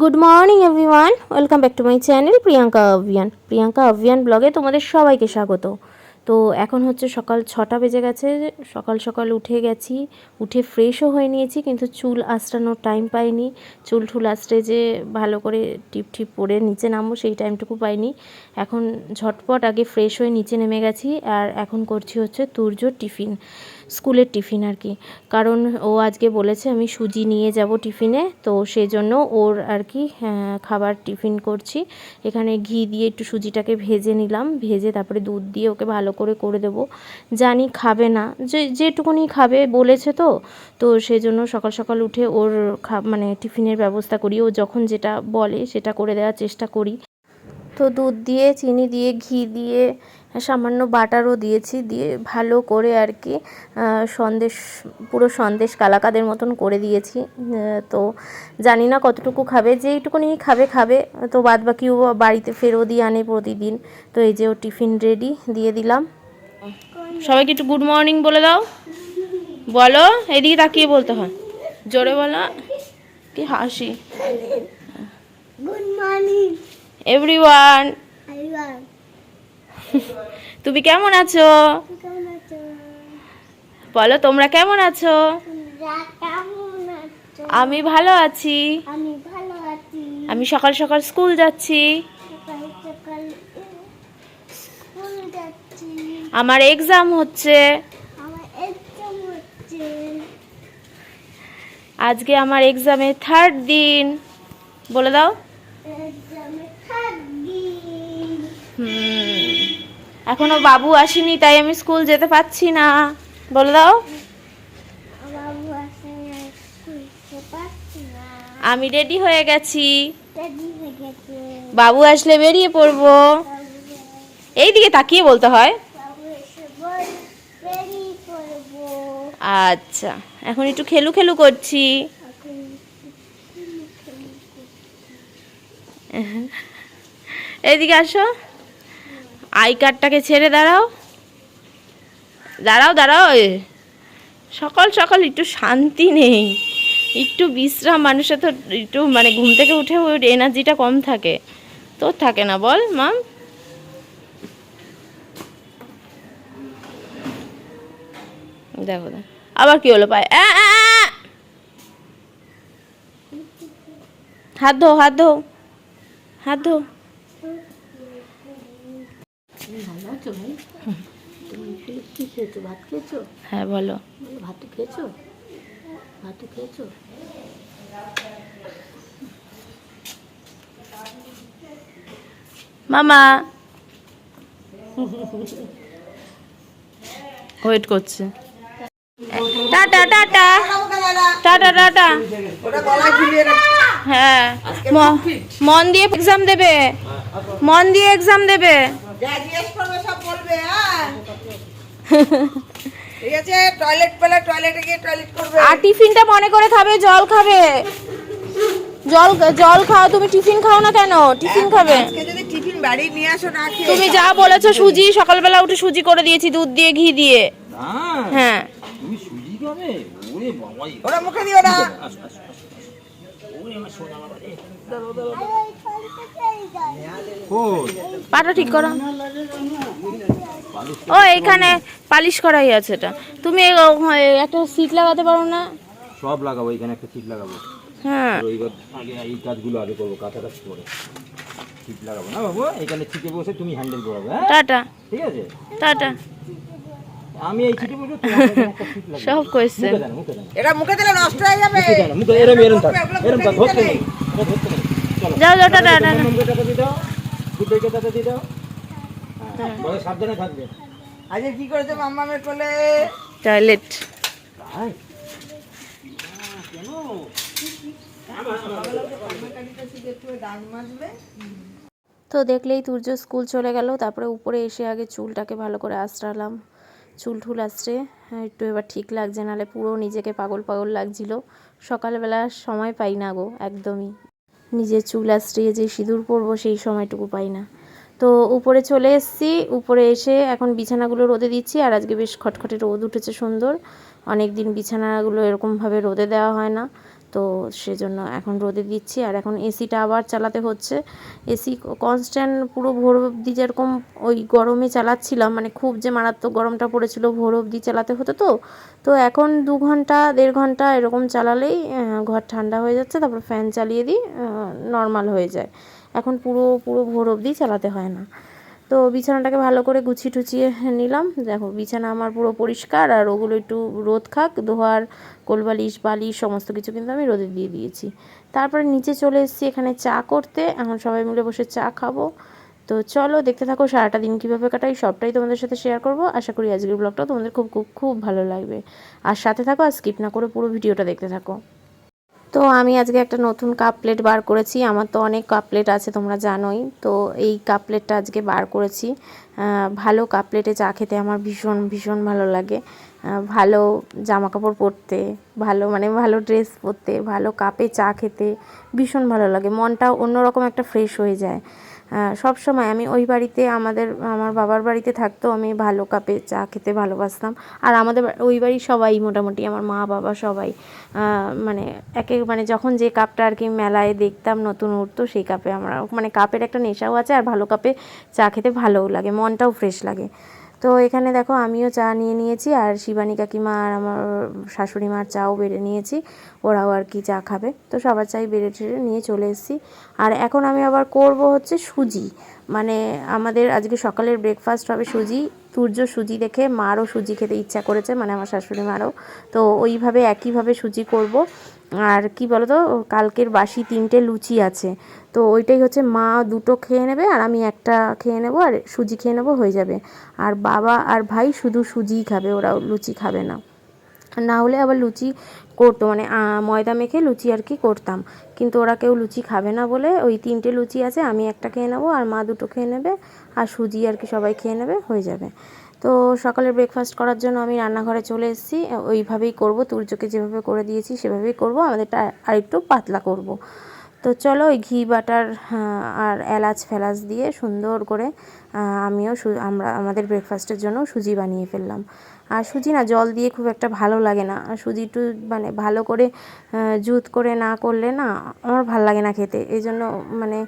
Good morning everyone welcome back to my channel Priyanka Abhiyan Priyanka Abhiyan ব্লগে তোমাদের সবাইকে স্বাগত। তো এখন হচ্ছে সকাল ছটা বেজে গেছে, সকাল সকাল উঠে গেছি, উঠে ফ্রেশও হয়ে নিয়েছি, কিন্তু চুল আঁচড়ানোর টাইম পাইনি। চুল ঠুল আঁচড়ে যে ভালো করে টিপ টিপ পরে নিচে নামবো সেই টাইমটুকু পাইনি। এখন ঝটপট আগে ফ্রেশ হয়ে নিচে নেমে গেছি, আর এখন করছি হচ্ছে তুর্য টিফিন। স্কুলের টিফিন আর কি। কারণ ও আজকে বলেছে আমি সুজি নিয়ে যাব টিফিনে, তো সেই জন্য ওর আর কি খাবার টিফিন করছি। এখানে ঘি দিয়ে একটু সুজিটাকে ভেজে নিলাম, ভেজে তারপরে দুধ দিয়ে ওকে ভালো করে করে দেবো। জানি খাবে না, যে, যেটুকুনি খাবে বলেছে তো তো সেই জন্য সকাল সকাল উঠে ওর খা মানে টিফিনের ব্যবস্থা করি। ও যখন যেটা বলে সেটা করে দেওয়ার চেষ্টা করি। তো দুধ দিয়ে, চিনি দিয়ে, ঘি দিয়ে সামান্য বাটারও দিয়েছি দিয়ে ভালো করে আর কি সন্দেশ পুরো সন্দেশ কালাকাদের মতন করে দিয়েছি। তো জানি না কতটুকু খাবে যেইটুকুনি খাবে খাবে। তো বাদ বাকিও বাড়িতে ফেরও দিয়ে আনে প্রতিদিন। তো এই যে ও টিফিন রেডি দিয়ে দিলাম। সবাইকে একটু গুড মর্নিং বলে দাও। বলো এদিকে তাকিয়ে বলতে হয়। জোরে বলো কি হাসি। Good morning everyone. তুমি কেমন আছো? বলো তোমরা কেমন আছো? আমি ভালো আছি। আমি সকাল সকাল স্কুল যাচ্ছি। আমার এক্সাম হচ্ছে। আজকে আমার এক্সামে থার্ড দিন। বলে দাও। হুম। এখনও বাবু আসেনি তাই আমি স্কুল যেতে পারছি না। বলে দাও। আমি রেডি হয়ে গেছি। বাবু আসলে বেরিয়ে পড়ব। এই দিকে তাকিয়ে বলতে হয়। আচ্ছা এখন একটু খেলু খেলু করছি। এইদিকে আসো। আই কার্ডটাকে ছেড়ে দাঁড়াও। দাঁড়াও দাঁড়াও। সকাল সকাল একটু শান্তি নেই। একটু বিশ্রাম মানুষের তো একটু মানে ঘুম থেকে উঠে ওই এনার্জিটা কম থাকে। তোর থাকে না বল, মাম। দেখো আবার কি হলো? পায়! হাত ধো হাত ধো। হাত ধো। হ্যাঁ বলো। মামা। ওয়েট করছে। টাটা টাটা টাটা টাটা হ্যাঁ মন দিয়ে এক্সাম দেবে। মন দিয়ে এক্সাম দেবে। যা জিজ্ঞেস করবে সব বলবে হ্যাঁ ঠিক আছে টয়লেট পেলে টয়লেটে গিয়ে টয়লেট করবে। আর টিফিনটা মনে করে খাবে জল খাবে। জল জল খাও তুমি টিফিন খাও না কেন? টিফিন খাবে। আজকে যদি টিফিন বাড়ি নিয়ে আসো না তুমি যা বলেছ সুজি সকালবেলা উঠে সুজি করে দিয়েছি দুধ দিয়ে ঘি দিয়ে। হ্যাঁ। তুমি সুজি খাবে? ওরে মুখে দিও না। পাটা ঠিক করো। ও এখানে পালিশ করাই আছে এটা। তুমি একটা সিট লাগাতে পারো না? সব লাগাবো এখানে একটা সিট লাগাবো। হ্যাঁ। আগে এই কাজগুলো আগে করব কাছাকাছি করে। সিট লাগাবো। না বাবু এখানে সিটে বসে তুমি হ্যান্ডেল করবে হ্যাঁ? টাটা। ঠিক আছে? টাটা। আমি এই সব কোয়েশ্চেন এটা মুখে দিলে নষ্ট হয়ে যাবে। মুখে এরম এরম থাক এরম থাক ধরতে যাও যাও টাটা টাটা। দিয়ে দাও বুদ্ধকে টাকা দিয়ে দাও। বলে সাবধানে থাকবে। আজকে কি করেছে মাম্মামের কোলে? টয়লেট। হাই। তো দেখলেই তুর্য স্কুল চলে গেল তারপরে উপরে এসে আগে চুলটাকে ভালো করে আঁচড়ালাম। চুল ঠুল আসছে হ্যাঁ, একটু এবার ঠিক লাগছে নাহলে পুরো নিজেকে পাগল পাগল লাগছিল। সকালবেলা সময় পাই না গো একদমই। নিজের চুল আশ্রিয়ে যে সিঁদুর পরবো সেই সময়টুকু পাই না। তো উপরে চলে এসেছি, উপরে এসে এখন বিছানাগুলো রোদে দিচ্ছি আর আজকে বেশ খটখটে রোদ উঠেছে সুন্দর। অনেক দিন বিছানাগুলো এরকমভাবে রোদে দেওয়া হয় না। তো সেজন্য এখন রোদে দিচ্ছি আর এখন এসিটা আবার চালাতে হচ্ছে। এসি কনস্ট্যান্ট পুরো ভোর অবধি যেরকম ওই গরমে চালাচ্ছিলাম মানে খুব যে মারাত্মক গরমটা পড়েছিল ভোর অবধি চালাতে হতো তো। তো এখন দু ঘণ্টা, দেড় ঘণ্টা এরকম চালালেই ঘর ঠান্ডা হয়ে যাচ্ছে, তারপর ফ্যান চালিয়ে দিই নর্মাল হয়ে যায়। এখন পুরো পুরো ভোর অবধি চালাতে হয় না। তো বিছানাটাকে ভালো করে গুছিয়ে টুচিয়ে নিলাম। দেখো বিছানা আমার পুরো পরিষ্কার আর ওগুলো একটু রোদ খাক দোয়ার কোলবালিশ, বালিশ, সমস্ত কিছু কিন্তু আমি রোদে দিয়ে দিয়েছি। তারপরে নিচে চলে এসেছি এখানে চা করতে। এখন সবাই মিলে বসে চা খাব। তো চলো, দেখতে থাকো সারাটা দিন কীভাবে কাটাই। সবটাই তোমাদের সাথে শেয়ার করব। আশা করি আজকের ব্লগটাও তোমাদের খুব খুব খুব ভালো লাগবে। আর সাথে থাকো আর স্কিপ না করে পুরো ভিডিওটা দেখতে থাকো। তো আমি আজকে একটা নতুন কাপ প্লেট বার করেছি। আমার তো অনেক কাপ প্লেট আছে, তোমরা জানোই। তো এই কাপ প্লেটটা আজকে বার করেছি। ভালো কাপ প্লেটে চা খেতে আমার ভীষণ ভীষণ ভালো লাগে। ভালো জামা কাপড় পরতে, ভালো মানে ভালো ড্রেস পরতে, ভালো কাপে চা খেতে ভীষণ ভালো লাগে। মনটা অন্যরকম একটা ফ্রেশ হয়ে যায়। সব সময় আমি ওই বাড়িতে আমাদের, আমার বাবার বাড়িতে থাকতেও আমি ভালো কাপে চা খেতে ভালোবাসতাম। আর আমাদের ওই বাড়ির সবাই মোটামুটি, আমার মা, বাবা সবাই মানে একে মানে যখন যে কাপটা আর কি মেলায় দেখতাম নতুন উঠতো, সেই কাপে আমরা মানে কাপের একটা নেশাও আছে, আর ভালো কাপে চা খেতে ভালোও লাগে, মনটাও ফ্রেশ লাগে। তো এখানে দেখো আমিও চা নিয়ে নিয়েছি আর শিবানী কাকিমা আর আমার শাশুড়ি মার চাও বেড়ে নিয়েছি, ওরাও আর কি চা খাবে। তো সবার চাই বেড়ে টেড়ে নিয়ে চলে এসেছি। আর এখন আমি আবার করব হচ্ছে সুজি। মানে আমাদের আজকে সকালের ব্রেকফাস্ট হবে সুজি, সূর্য সুজি দেখে মারও সুজি খেতে ইচ্ছা করেছে মানে আমার শাশুড়ি মারও। তো ওইভাবে একইভাবে সুজি করব। আর কি বলতো, কালকের বাসি তিনটে লুচি আছে। তো ওইটাই হচ্ছে মা দুটো খেয়ে নেবে আর আমি একটা খেয়ে নেব আর সুজি খেয়ে নেব, হয়ে যাবে। আর বাবা আর ভাই শুধু সুজিই খাবে ওরা লুচি খাবে না। না হলে আবার লুচি করতো মানে ময়দা মেখে লুচি আর কি করতাম। কিন্তু ওরা কেউ লুচি খাবে না বলে ওই তিনটে লুচি আছে, আমি একটা খেয়ে নেব আর মা দুটো খেয়ে নেবে আর সুজি আর কি সবাই খেয়ে নেবে, হয়ে যাবে। তো সকালে ব্রেকফাস্ট করার জন্য আমি রান্নাঘরে চলে এসেছি। ওইভাবেই করব তুর্যকে যেভাবে করে দিয়েছি সেভাবেই করব, আমাদেরটা আরেকটু পাতলা করব। তো চলো ওই ঘি, বাটার আর এলাচ ফেলাচ দিয়ে সুন্দর করে আমিও আমরা, আমাদের ব্রেকফাস্টের জন্য সুজি বানিয়ে ফেললাম। আর সুজি না, জল দিয়ে খুব একটা ভালো লাগে না। আর সুজি একটু মানে ভালো করে জুত করে না করলে না, আমার ভালো লাগে না খেতে। এই জন্য মানে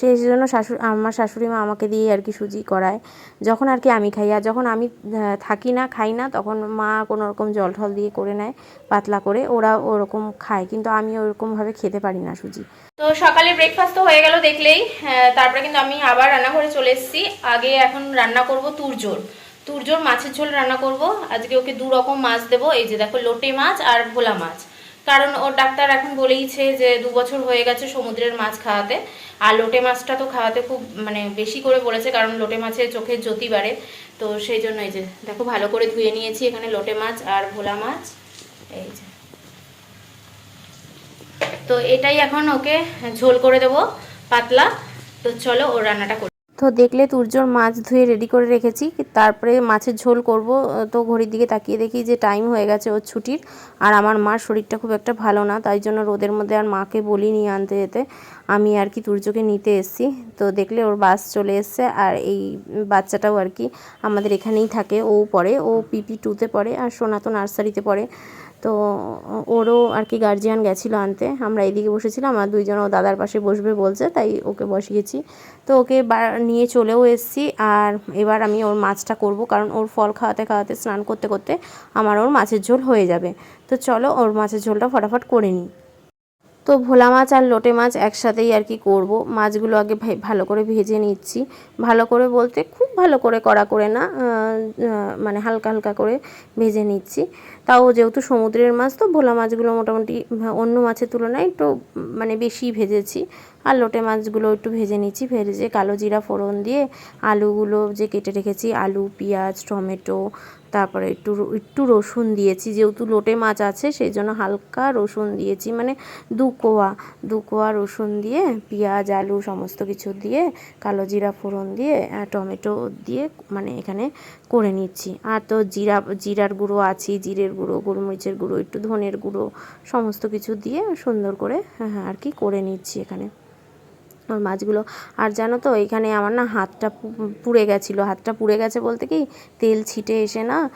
সেই জন্য শাশুড়ি, আমার শাশুড়ি মা আমাকে দিয়ে আর কি সুজি করায়। যখন আর কি আমি খাই, আর যখন আমি থাকি না, খাই না, তখন মা কোনো রকম জল ঠল দিয়ে করে নেয়, পাতলা করে, ওরা ওরকম খায়। কিন্তু আমি ওরকমভাবে খেতে পারি না সুজি। তো সকালে ব্রেকফাস্ট তো হয়ে গেল দেখলেই তারপরে কিন্তু আমি আবার রান্নাঘরে চলে এসেছি। আগে এখন রান্না করব তুরজোর তুরজোর মাছের ঝোল রান্না করব। আজকে ওকে দু রকম মাছ দেবো। এই যে দেখো, লোটে মাছ আর ভোলা মাছ। কারণ ওর ডাক্তার এখন বলেইছে যে দু বছর হয়ে গেছে সমুদ্রের মাছ খাওয়াতে। আর লোটে মাছটা তো খাওয়াতে খুব মানে বেশি করে বলেছে, কারণ লোটে মাছের চোখের জ্যোতি বাড়ে। তো সেই জন্য এই যে, দেখো ভালো করে ধুয়ে নিয়েছি এখানে লোটে মাছ আর ভোলা মাছ। এই যে। তো এটাই এখন ওকে ঝোল করে দেবো, পাতলা। তো চলো ও রান্নাটা তো দেখলে তুর্যর মাছ ধুয়ে রেডি করে রেখেছি। তারপরে মাছের ঝোল করব, তো ঘড়ির দিকে তাকিয়ে দেখি যে টাইম হয়ে গেছে ওর ছুটির। আর আমার মার শরীরটা খুব একটা ভালো না, তাই জন্য রোদের মধ্যে আর মাকে বলি নিয়ে আনতে যেতে। আমি আর কি তুর্যকে নিতে এসেছি। তো দেখলে ওর বাস চলে এসছে আর এই বাচ্চাটাও আর কি আমাদের এখানেই থাকে। ও পড়ে, ও পিপি টুতে পড়ে আর সোনা তো নার্সারিতে পড়ে। তো, ওরও আর কি গার্জিয়ান গেছিল আনতে। আমরা এদিকে বসেছিলাম আর দুইজন ও দাদার পাশে বসবে বলছে, তাই ওকে বসিয়েছি তো ওকে নিয়ে চলেও এসেছি আর এবার আমি ওর মাছটা করব, কারণ ওর ফল খাওয়াতে খাওয়াতে, স্নান করতে করতে আমার ওর মাছের ঝোল হয়ে যাবে। তো চলো ওর মাছের ঝোলটা ফটাফট করে নিই। তো ভোলা মাছ আর লোটে মাছ একসাথেই আর কি করব। মাছগুলো আগে ভালো করে ভেজে নিচ্ছি। ভালো করে বলতে খুব ভালো করে কড়া করে না মানে হালকা হালকা করে ভেজে নিচ্ছি। তাও যেহেতু সমুদ্রের মাছ, তো ভোলা মাছগুলো মোটামুটি অন্য মাছের তুলনায় একটু মানে বেশি ভেজেছি। আর লোটে মাছগুলো একটু ভেজে নিচ্ছি, ভেজে কালো জিরা ফোড়ন দিয়ে আলুগুলো যে কেটে রেখেছি, আলু, পেঁয়াজ, টমেটো তারপরে একটু একটু রসুন দিয়েছি, যেহেতু লোটে মাছ আছে, সেই জন্য হালকা রসুন দিয়েছি মানে দু কোয়া দু কোয়া রসুন দিয়ে, পেঁয়াজ, আলু সমস্ত কিছু দিয়ে, কালো জিরা ফোড়ন দিয়ে টমেটো দিয়ে মানে এখানে করে নিচ্ছি। আর তো জিরা, জিরার গুঁড়ো আছে, জিরের গুঁড়ো, গোলমরিচের গুঁড়ো, একটু ধনের গুঁড়ো, সমস্ত কিছু দিয়ে সুন্দর করে হ্যাঁ হ্যাঁ আর কি করে নিচ্ছি এখানে। ওর মাছগুলো। আর জানো তো, এখানে আমার না হাতটা পুড়ে গেছিল। হাতটা পুড়ে গেছে বলতে কি, তেল ছিটে এসে না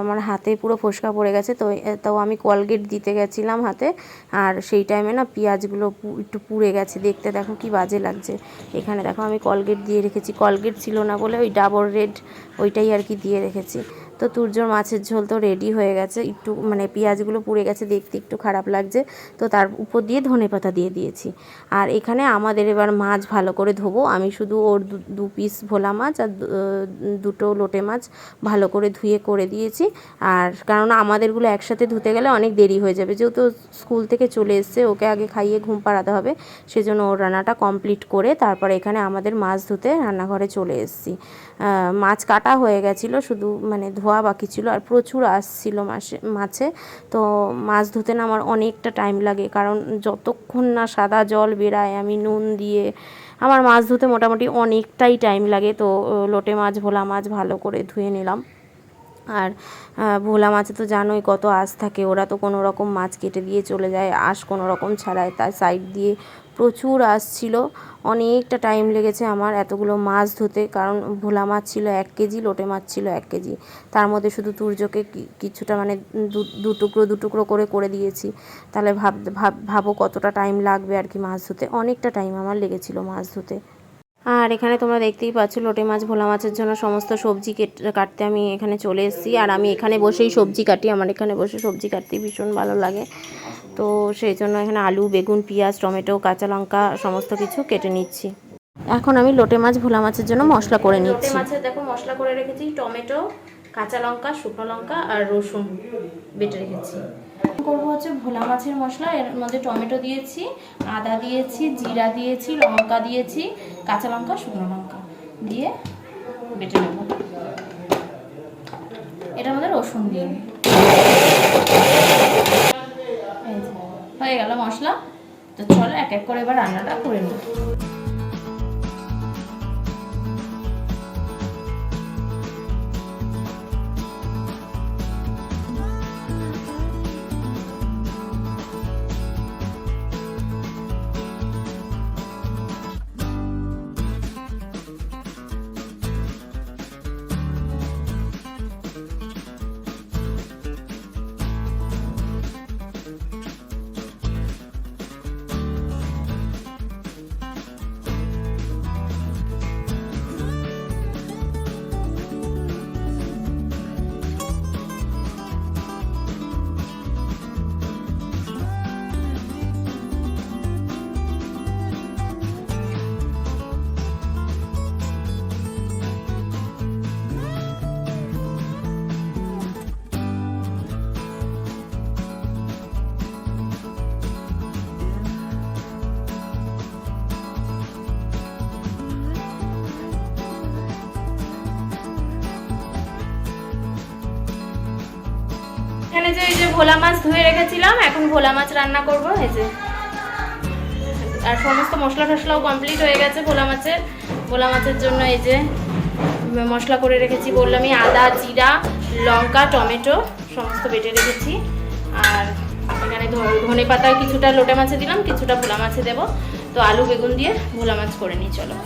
আমার হাতে পুরো ফোসকা পড়ে গেছে। তো, এ- তো আমি কলগেট দিতে গেছিলাম হাতে। আর সেই টাইমে না পেঁয়াজগুলো একটু পুড়ে গেছে। দেখতে দেখো কি বাজে লাগছে। এখানে দেখো আমি কলগেট দিয়ে রেখেছি। কলগেট ছিল না বলে ওই ডাবল রেড ওইটাই আর কি দিয়ে রেখেছি। তো তুর্যর মাছের ঝোল তো রেডি হয়ে গেছে। একটু মানে পেঁয়াজগুলো পুড়ে গেছে, দেখতে একটু খারাপ লাগছে। তো তার উপর দিয়ে ধনে পাতা দিয়ে দিয়েছি। আর এখানে আমাদের এবার মাছ ভালো করে ধোবো। আমি শুধু ওর দু- পিস ভোলা মাছ আর দুটো লোটে মাছ ভালো করে ধুয়ে করে দিয়েছি। আর কারণ আমাদেরগুলো একসাথে ধুতে গেলে অনেক দেরি হয়ে যাবে। যেহেতু স্কুল থেকে চলে এসছে, ওকে আগে খাইয়ে ঘুম পাড়াতে হবে। সেজন্য ওর রান্নাটা কমপ্লিট করে তারপরে এখানে আমাদের মাছ ধুতে রান্নাঘরে চলে এসেছি। মাছ কাটা হয়ে গেছিল, শুধু মানে ধোয়া বাকি ছিল আর প্রচুর আসছিল মাসে মাছে। তো মাছ ধুতে না আমার অনেকটা টাইম লাগে, কারণ যতক্ষণ না সাদা জল বেরায়, আমি নুন দিয়ে, আমার মাছ ধুতে মোটামুটি অনেকটাই টাইম লাগে। তো লোটে মাছ, ভোলা মাছ ভালো করে ধুয়ে নিলাম। আর ভোলা মাছে তো জানোই কত আঁশ থাকে, ওরা তো কোনো রকম মাছ কেটে দিয়ে চলে যায়, আঁশ কোনো রকম ছাড়ায়, তার সাইড দিয়ে প্রচুর আসছিল। অনেকটা টাইম লেগেছে আমার এতগুলো মাছ ধুতে কারণ ভোলা মাছ ছিল এক কেজি, লোটে মাছ ছিল এক কেজি। তার মধ্যে শুধু তুর্যকে কিছুটা মানে দু- দু টুকরো দু টুকরো করে করে দিয়েছি। তাহলে ভাব, ভাব- ভাবো কতটা টাইম লাগবে আর কি মাছ ধুতে অনেকটা টাইম আমার লেগেছিল মাছ ধুতে আর এখানে তোমরা দেখতেই পাচ্ছ লোটে মাছ ভোলা মাছের জন্য সমস্ত সবজি কেট- কাটতে আমি এখানে চলে এসেছি। আর আমি এখানে বসেই সবজি কাটি আমার এখানে বসে সবজি কাটতে ভীষণ ভালো লাগে। তো সেই জন্য এখানে আলু বেগুন পেঁয়াজ টমেটো কাঁচা লঙ্কা সমস্ত কিছু কেটে নিচ্ছি। এখন আমি লোটে মাছ ভোলা মাছের জন্য মশলা করে নিচ্ছি। মাছের দেখো মশলা করে রেখেছি টমেটো কাঁচা লঙ্কা শুকনো লঙ্কা আর রসুন বেটে রেখেছি। করব হচ্ছে ভোলা মাছের মশলা, এর মধ্যে টমেটো দিয়েছি, আদা দিয়েছি, জিরা দিয়েছি, লঙ্কা দিয়েছি, কাঁচা লঙ্কা, শুকনো লঙ্কা দিয়ে বেটে নেব। এটার মধ্যে রসুন দিয়ে। হয়ে গেল মশলা। তো চলো এক এক করে এবার রান্নাটা করে নিই। এখানে যে এই যে ভোলা মাছ ধুয়ে রেখেছিলাম, এখন ভোলা মাছ রান্না করব, এই যে। আর সমস্ত মশলা টশলাও কমপ্লিট হয়ে গেছে ভোলা মাছের। ভোলা মাছের জন্য এই যে মশলা করে রেখেছি বললামই আদা, জিরা, লঙ্কা, টমেটো, সমস্ত বেটে রেখেছি। আর এখানে ধনে পাতা কিছুটা লোটে মাছে দিলাম, কিছুটা ভোলা মাছে দেবো। তো আলু, বেগুন দিয়ে ভোলা মাছ করে নিই, চলো।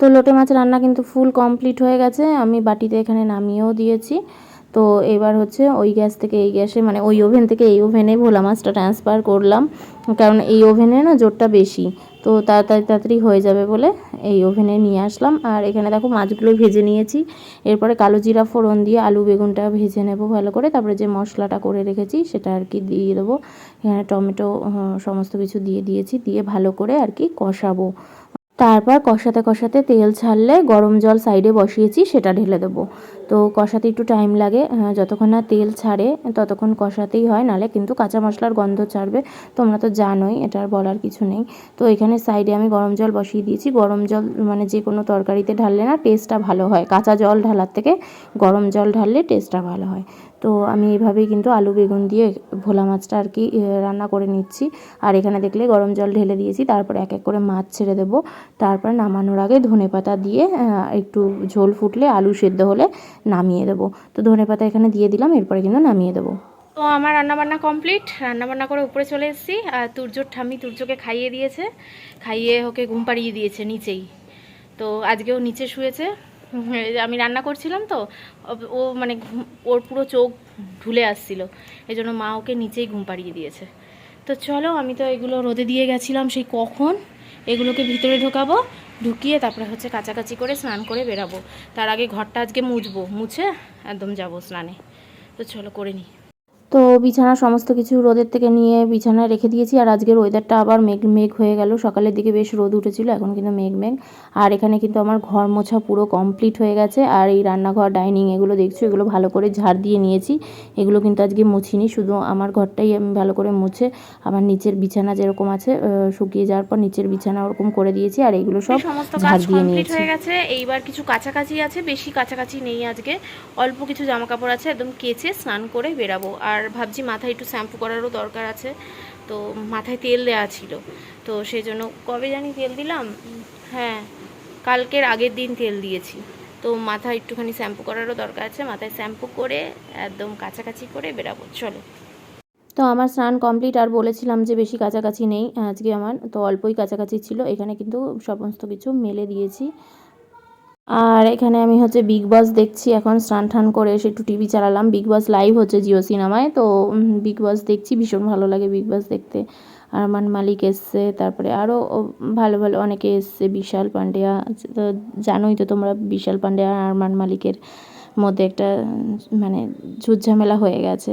তো লোটে মাছ রান্না কিন্তু ফুল কমপ্লিট হয়ে গেছে। আমি বাটিতে এখানে নামিয়েও দিয়েছি। তো এবার হচ্ছে ওই গ্যাস থেকে এই গ্যাসে মানে ওই ওভেন থেকে এই ওভেনে ভোলা মাছটা ট্রান্সফার করলাম। কারণ এই ওভেনে না জোরটা বেশি। তো তাড়াতাড়ি তাড়াতাড়ি হয়ে যাবে বলে এই ওভেনে নিয়ে আসলাম। আর এখানে দেখো মাছগুলো ভেজে নিয়েছি। এরপরে কালো জিরা ফোড়ন দিয়ে আলু বেগুনটা ভেজে নেব ভালো করে। তারপরে যে মশলাটা করে রেখেছি সেটা আর কি দিয়ে দেবো। এখানে টমেটো সমস্ত কিছু দিয়ে দিয়েছি। দিয়ে ভালো করে আর কি কষাবো। তারপর কষাতে কষাতে তেল ছাড়লে গরম জল সাইডে বসিয়েছি, সেটা ঢেলে দেবো। তো কষাতে একটু টাইম লাগে যতক্ষণ না তেল ছাড়ে, ততক্ষণ কষাতেই হয়, নালে কিন্তু কাঁচা মশলার গন্ধ ছাড়বে। তোমরা তো জানোই, এটা আর বলার কিছু নেই। তো এখানে সাইডে আমি গরম জল বসিয়ে দিয়েছি। গরম জল মানে যে কোনো তরকারিতে ঢাললে না টেস্টটা ভালো হয়। কাঁচা জল ঢালার থেকে গরম জল ঢাললে টেস্টটা ভালো হয়। তো আমি এভাবেই কিন্তু আলু, বেগুন দিয়ে ভোলা মাছটা আর কি রান্না করে নিচ্ছি। আর এখানে দেখলে গরম জল ঢেলে দিয়েছি, তারপর এক এক করে মাছ ছেড়ে দেবো। তারপর নামানোর আগে ধনে পাতা দিয়ে একটু ঝোল ফুটলে আলু সেদ্ধ হলে নামিয়ে দেবো। তো ধনে পাতা এখানে দিয়ে দিলাম, এরপরে কিন্তু নামিয়ে দেবো। তো আমার রান্নাবান্না কমপ্লিট। রান্নাবান্না করে উপরে চলে এসেছি। আর তুর্যর ঠাম্মি তুর্যকে খাইয়ে দিয়েছে। খাইয়ে ওকে ঘুম পাড়িয়ে দিয়েছে নিচেই। তো আজকেও নিচে শুয়েছে। আমি রান্না করছিলাম তো, ও- মানে ওর পুরো চোখ ঢুলে আসছিল। এই জন্য মা ওকে নিচেই ঘুম পাড়িয়ে দিয়েছে। তো চলো, আমি তো এগুলো রোদে দিয়ে গেছিলাম, সেই কখন এগুলোকে ভিতরে ঢোকাবো, ঢুকিয়ে তারপরে হচ্ছে কাছাকাছি করে স্নান করে বেরাবো। তার আগে ঘরটা আজকে মুছবো, মুছে একদম যাব স্নানে। তো চলো, করে নিই। তো বিছানা সমস্ত কিছু রোদের থেকে নিয়ে বিছানায় রেখে দিয়েছি। আর আজকের ওয়েদারটা আবার মেঘ মেঘ হয়ে গেল। সকালের দিকে বেশ রোদ উঠেছিল এখন কিন্তু মেঘ মেঘ। আর এখানে কিন্তু আমার ঘর মোছা পুরো কমপ্লিট হয়ে গেছে। আর এই রান্নাঘর ডাইনিং এগুলো দেখছ এগুলো ভালো করে ঝাড় দিয়ে নিয়েছি। এগুলো কিন্তু আজকে মুছিনি শুধু আমার ঘরটাই আমি ভালো করে মুছে আমার নিচের বিছানা যেরকম আছে শুকিয়ে যাওয়ার পর নিচের বিছানা ওরকম করে দিয়েছি। আর এগুলো সব সমস্ত ঝাড় কাজ দিয়ে নিয়েছি। হয়ে গেছে। এইবার কিছু কাছাকাছি আছে বেশি কাছাকাছি নেই আজকে। অল্প কিছু জামা কাপড় আছে একদম কেচে স্নান করে বেরাবো। আর ভাবছি মাথায় একটু শ্যাম্পু করারও দরকার আছে। তো মাথায় তেল দেওয়া ছিল। তো সেই জন্য কবে জানি তেল দিলাম? হ্যাঁ কালকের আগের দিন তেল দিয়েছি। তো মাথায় একটুখানি শ্যাম্পু করারও দরকার আছে। মাথায় শ্যাম্পু করে একদম কাছাকাছি করে বেরাবো। চলো। তো আমার স্নান কমপ্লিট আর বলেছিলাম যে বেশি কাছাকাছি নেই। আজকে আমার তো অল্পই কাছাকাছি ছিল। এখানে কিন্তু সমস্ত কিছু মেলে দিয়েছি। আর এখানে আমি হচ্ছে বিগ বস দেখছি, এখন স্নান টান করে এসে একটু টিভি চালালাম। বিগ বস লাইভ হচ্ছে জিও সিনেমায় তো বিগ বস দেখছি, ভীষণ ভালো লাগে বিগ বস দেখতে। আরমান মালিক এসছে, তারপরে আরও ভালো ভালো অনেকে এসছে, বিশাল পান্ডিয়া, তো জানোই তো তোমরা, বিশাল পান্ডিয়া আর আরমান মালিকের মধ্যে একটা মানে ঝুটঝামেলা হয়ে গেছে।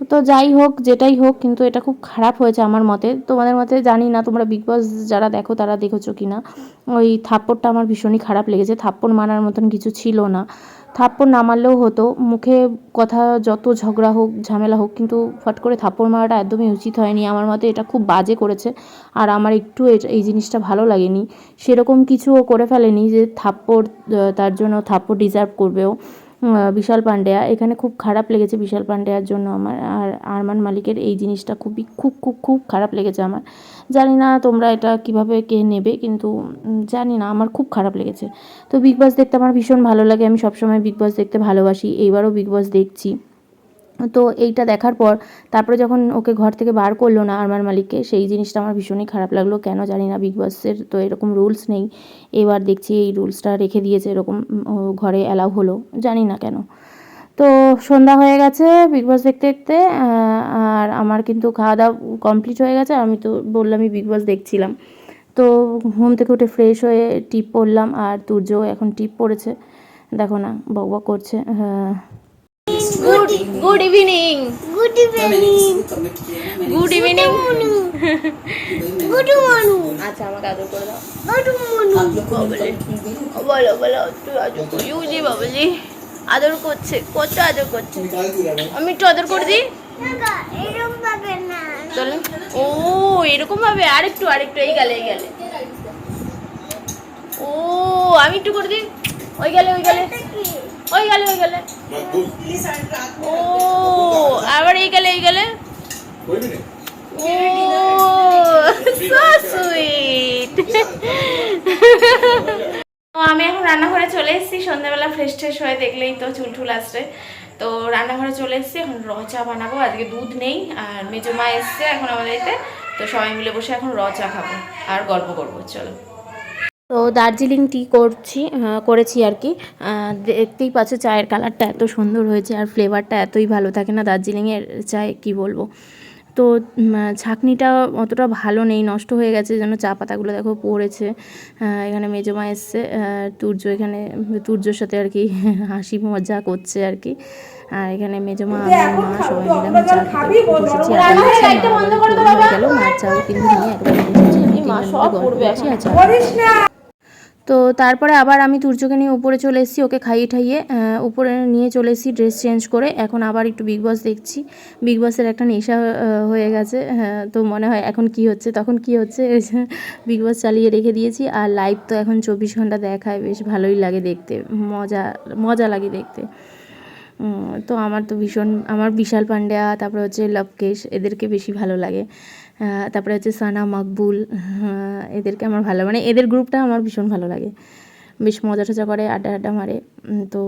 তো যাই হোক, যেটাই হোক, কিন্তু এটা খুব খারাপ হয়েছে আমার মতে। তোমাদের মতে জানি না, তোমরা বিগ বস যারা দেখো, তারা দেখেছ কি না ওই থাপ্পড়টা আমার ভীষণই খারাপ লেগেছে। থাপ্পড় মারার মতন কিছু ছিল না। থাপ্পড় না মারলেও হতো। মুখে কথা যত ঝগড়া হোক, ঝামেলা হোক, কিন্তু ফট করে থাপ্পড় মারাটা একদমই উচিত হয়নি। আমার মতে এটা খুব বাজে করেছে। আর আমার একটু এই জিনিসটা ভালো লাগেনি। সেরকম কিছুও করে ফেলেনি যে থাপ্পড় তার জন্য থাপ্পড় ডিজার্ভ করবেও। বিশাল পান্ডেয়া। এখানে খুব খারাপ লেগেছে বিশাল পান্ডেয়ার জন্য আমার। আর আরমান মালিকের এই জিনিসটা খুবই, খুব খুব খুব খারাপ লেগেছে আমার। জানি না তোমরা এটা কীভাবে কে নেবে, কিন্তু জানি না, আমার খুব খারাপ লেগেছে। তো বিগ বস দেখতে আমার ভীষণ ভালো লাগে। আমি সবসময় বিগ বস দেখতে ভালোবাসি। এইবারও বিগ বস দেখছি। তো এইটা দেখার পর তারপরে যখন ওকে ঘর থেকে বার করল না আরমান মালিককে, সেই জিনিসটা আমার ভীষণই খারাপ লাগল। কেন জানি না বিগ বসের তো এরকম রুলস নেই। এবার দেখছি এই রুলসটা রেখে দিয়েছে, এরকম ঘরে অ্যালাউ হলো। জানি না কেন। তো সন্ধ্যা হয়ে গেছে বিগ বস দেখতে দেখতে আর আমার কিন্তু খাওয়া দাওয়া কমপ্লিট হয়ে গেছে। আমি তো বললামই বিগ বস দেখছিলাম। তো ঘুম থেকে উঠে ফ্রেশ হয়ে টিপ পরলাম, আর তুর্য এখন টিপ পড়েছে দেখো না, বক বক করছে। হ্যাঁ good good evening good evening good evening good morning আচ্ছা আমাকে আদর করে দাও। গুড মর্নিং বলো। বলো তুই আদর করি। ইউজি বাবুজি আদর করছে। কত আদর করছে? আমি একটু আদর করে দিই? এরকম পাবে না। চলেন ও এরকম ভাবে? আরেকটু আরেকটু এই গেলে এই গেলে। ও আমি একটু করে দিই? ওই গেলে ওই গেলে। ওই গেলে ওই গেলে। ও, আবার এই গেলে এই গেলে। ও সুইট আমি এখন রান্নাঘরে চলে এসেছি, সন্ধ্যাবেলা ফ্রেশ ট্রেশ হয়ে দেখলেই তো চুল টুল আসছে। তো রান্নাঘরে চলে এসেছি, এখন র চা বানাবো, আজকে দুধ নেই, আর মেজো মা এসছে এখন আমাদের তো সবাই মিলে বসে এখন র চা খাব, আর গল্প করব, চলো। তো দার্জিলিং টি করছি করেছি আর কি। দেখতেই পাচ্ছ চায়ের কালারটা এত সুন্দর হয়েছে আর ফ্লেভারটা এতই ভালো থাকে না দার্জিলিংয়ের চায় কি বলব? তো ছাঁকনিটা অতটা ভালো নেই নষ্ট হয়ে গেছে যেন চা পাতাগুলো দেখো পড়েছে। এখানে মেজমা এসছে তুর্য এখানে তুর্যর সাথে আর কি হাসি মজা করছে আর কি। আর এখানে মেজমা আমি মা সবাই মিলে চা খেতে বসেছি আর মা গেল চাও কিন্তু নিয়ে একবার বসেছি আর চা। তো তারপরে আবার আমি তুর্যকে নিয়ে উপরে চলে এসেছি ওকে খাইয়ে ঠাইয়ে উপরে নিয়ে চলে এসেছি ড্রেস চেঞ্জ করে। এখন আবার একটু বিগ বস দেখছি। বিগ বসের একটা নেশা হয়ে গেছে। হ্যাঁ, তো মনে হয় এখন কি হচ্ছে তখন কি হচ্ছে? বিগ বস চালিয়ে রেখে দিয়েছি। আর লাইভ তো এখন চব্বিশ ঘণ্টা দেখায় বেশ ভালোই লাগে দেখতে। মজা মজা লাগে দেখতে। তো আমার তো ভীষণ আমার বিশাল পান্ডেয়া তারপরে হচ্ছে লবকেশ এদেরকে বেশি ভালো লাগে। তারপরে হচ্ছে সানা মকবুল এদেরকে আমার ভালো মানে এদের গ্রুপটা আমার ভীষণ ভালো লাগে। বেশ মজা টজা করে আড্ডা আড্ডা মারে। তো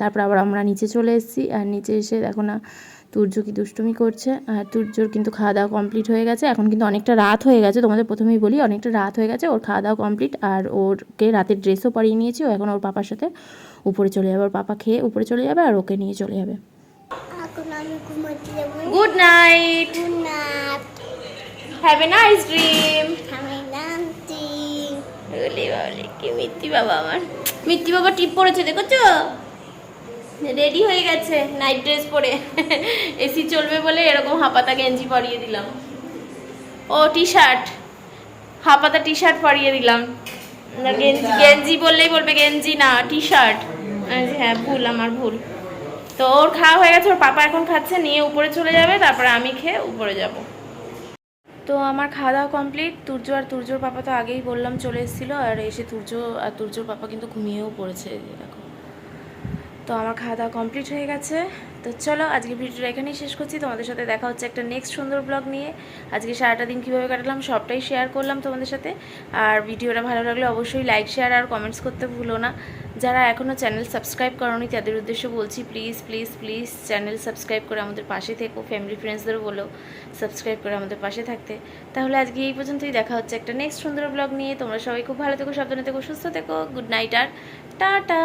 তারপর আবার আমরা নিচে চলে এসেছি। আর নিচে এসে দেখো না তুর্য কি দুষ্টুমি করছে। আর তুর্যর কিন্তু খাওয়া দাওয়া কমপ্লিট হয়ে গেছে। এখন কিন্তু অনেকটা রাত হয়ে গেছে তোমাদের প্রথমেই বলি অনেকটা রাত হয়ে গেছে। ওর খাওয়া দাওয়া কমপ্লিট আর ওরকে রাতের ড্রেসও পরিয়ে নিয়েছি। ও এখন ওর পাপার সাথে উপরে চলে যাবে। ওর পাপা খেয়ে উপরে চলে যাবে আর ওকে নিয়ে চলে যাবে। এখন আমি ঘুমাতে যাব good night good night have a nice dream আমি নামছি বলে বলে কি মিত্তি বাবা আমার। মিত্তি বাবা টিপ পড়েছে দেখেছ? রেডি হয়ে গেছে নাইট ড্রেস পরে। এসি চলবে বলে এরকম হাপাতা গেঞ্জি পরিয়ে দিলাম। ও টি শার্ট হাপাতা টি শার্ট পরিয়ে দিলাম। গেঞ্জি গেঞ্জি বললেই বলবে গেঞ্জি না টি শার্ট হ্যাঁ ভুল আমার ভুল। তো ওর খাওয়া হয়ে গেছে ওর পাপা এখন খাচ্ছে নিয়ে উপরে চলে যাবে তারপরে আমি খেয়ে উপরে যাব। তো আমার খাওয়া দাওয়া কমপ্লিট তুর্য আর তুর্যর পাপা তো আগেই বললাম চলে এসেছিল আর এসে তুর্য আর তুর্যর পাপা কিন্তু ঘুমিয়েও পড়েছে দেখো। তো আমার খাওয়া দাওয়া কমপ্লিট হয়ে গেছে। তো চলো আজকে ভিডিওটা এখানেই শেষ করছি। তোমাদের সাথে দেখা হচ্ছে একটা নেক্সট সুন্দর ব্লগ নিয়ে। আজকে সারাটা দিন কীভাবে কাটালাম সবটাই শেয়ার করলাম তোমাদের সাথে। আর ভিডিওটা ভালো লাগলে অবশ্যই লাইক শেয়ার আর কমেন্টস করতে ভুলো না। যারা এখনও চ্যানেল সাবস্ক্রাইব করনি, তাদের উদ্দেশ্যে বলছি please please please channel subscribe করে আমাদের পাশে থেকো ফ্যামিলি ফ্রেন্ডসদেরও বলো সাবস্ক্রাইব করে আমাদের পাশে থাকতে। তাহলে আজকে এই পর্যন্তই দেখা হচ্ছে একটা নেক্সট সুন্দর ব্লগ নিয়ে। তোমরা সবাই খুব ভালো থেকো, সাবধানে থেকো, সুস্থ থেকো গুড নাইট আর টাটা।